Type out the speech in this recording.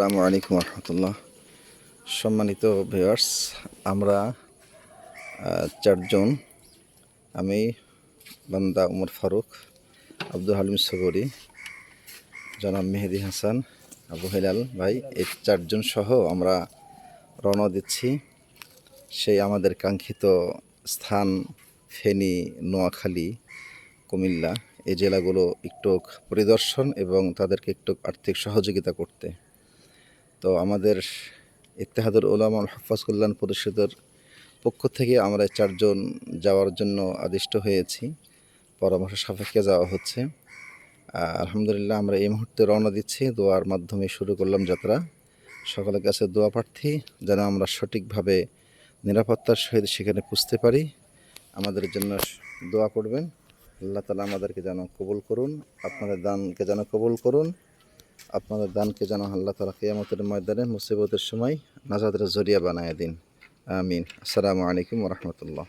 আসসালামু আলাইকুম রহমতুল্লাহ সম্মানিত ভিউয়ার্স, আমরা চারজন, আমি, বান্দা উমর ফারুক, আব্দুল হালিম সগরি, জনাব মেহেদি হাসান, আবু হেলাল ভাই, এই চারজন সহ আমরা রওনা দিচ্ছি। সেই আমাদের কাঙ্ক্ষিত স্থান ফেনী, নোয়াখালী, কুমিল্লা। এই জেলাগুলো একটু পরিদর্শন এবং তাদেরকে একটু আর্থিক সহযোগিতা করতে। তো আমাদের ইত্তেহাদুল ওলামা হাফাজ কল্যাণ পরিষদের পক্ষ থেকে আমরা চারজন যাওয়ার জন্য আদিষ্ট হয়েছি। পরামর্শ সাপেক্ষে যাওয়া হচ্ছে। আলহামদুলিল্লাহ আমরা এই মুহূর্তে রওনা দিচ্ছি। দোয়ার মাধ্যমে শুরু করলাম যাত্রা। সকলের কাছে দোয়া প্রার্থী, যেন আমরা সঠিকভাবে নিরাপত্তার সহিত সেখানে পুষতে পারি। আমাদের জন্য দোয়া করবেন। আল্লাহ তালা আমাদেরকে যেন কবুল করুন। আপনাদের দানকে যেন কবুল করুন। আপনাদের দানকে যেন আল্লাহ তালা কেয়ামতের ময়দানে মুসিবতের সময় নাজাদের জরিয়া বানায় দিন। আমিন। আসসালামু আলাইকুম রহমতুল্লাহ।